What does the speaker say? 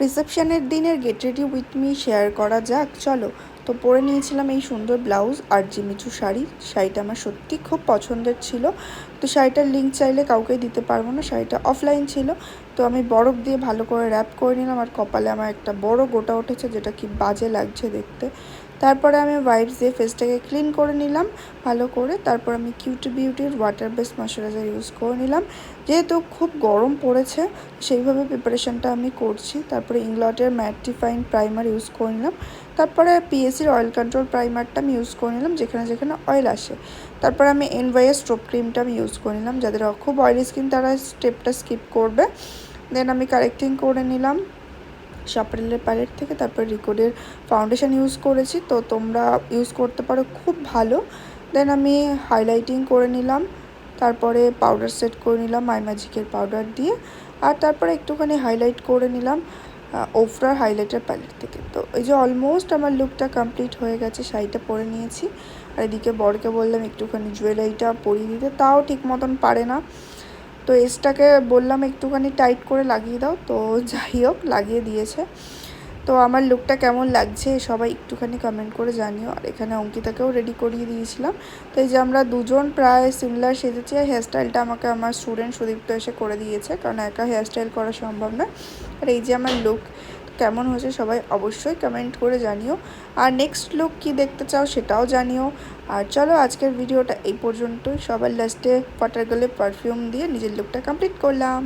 রিসেপশনের দিনের get ready with me share করা যাক। চলো তো পরে নিয়েছিলাম এই সুন্দর ব্লাউজ আর জিমিচু শাড়ি, শাড়িটা আমার সত্যি খুব পছন্দের ছিল। তো শাড়িটার লিঙ্ক চাইলে কাউকে দিতে পারব না, শাড়িটা অফলাইন ছিল। তো আমি বরফ দিয়ে ভালো করে র্যাপ করে নিলাম আর কপালে আমার একটা বড় গোটা উঠেছে যেটা কি বাজে লাগছে দেখতে। তারপরে আমি ওয়াইপস দিয়ে ফেসটাকে ক্লিন করে নিলাম, ভালো করে। তারপর আমি কিউটি বিউটির ওয়াটার বেস ময়শ্চারাইজার ইউজ করে নিলাম। যেহেতু খুব গরম পড়েছে, সেইভাবে প্রিপারেশনটা আমি করছি। তারপরে ইংলটের ম্যাটিফাইন প্রাইমার ইউজ করে নিলাম। তারপরে পিএসির অয়েল কন্ট্রোল প্রাইমারটা আমি ইউজ করে নিলাম, যেখানে যেখানে অয়েল আসে। তারপরে আমি এনওয়াইএস স্ট্রোপ ক্রিমটা আমি ইউজ করে নিলাম, যাদের খুব অয়েলি স্কিন তারা স্টেপটা স্কিপ করবে। দেন আমি কারেক্টিং করে নিলাম সাপড়েলের প্যালেট থেকে, তারপরে রিকোডের ফাউন্ডেশন ইউজ করেছি, তো তোমরা ইউজ করতে পারো খুব ভালো। দেন আমি হাইলাইটিং করে নিলাম, তারপরে পাউডার সেট করে নিলাম আই ম্যাজিকের পাউডার দিয়ে। আর তারপরে একটুখানি হাইলাইট করে নিলাম। ওফরার হাইলাইটার প্যালেট থেকে। তো এই যে অলমোস্ট আমার লুকটা কমপ্লিট হয়ে গেছে, শাড়িটা পরে নিয়েছি। আর এদিকে বরকে বললাম, একটুখানি জুয়েলারিটা পরিয়ে দিতে। তাও ঠিক মতন পারে না। তো এসটাকে বললাম, একটুখানি টাইট করে লাগিয়ে দাও। তো যাই হোক, লাগিয়ে দিয়েছে। তো আমার লুকটা কেমন লাগছে সবাই একটুখানি কমেন্ট করে জানিও। আর এখানে অঙ্কিতাকেও রেডি করিয়ে দিয়েছিলাম। তো এই যে আমরা দুজন প্রায় সিমিলার সেজেছি আর হেয়ারস্টাইলটা আমাকে আমার স্টুডেন্ট সুদীপ্ত এসে করে দিয়েছে। কারণ একা হেয়ারস্টাইল করা সম্ভব না। আর এই যে আমার লুক কেমন হয়েছে সবাই অবশ্যই কমেন্ট করে জানিও। আর নেক্সট লুক কি দেখতে চাও সেটাও জানিও। আর চলো আজকের ভিডিওটা এই পর্যন্তই। সবার লাস্টে ফটার গলে পারফিউম দিয়ে নিজের লুকটা কমপ্লিট করলাম।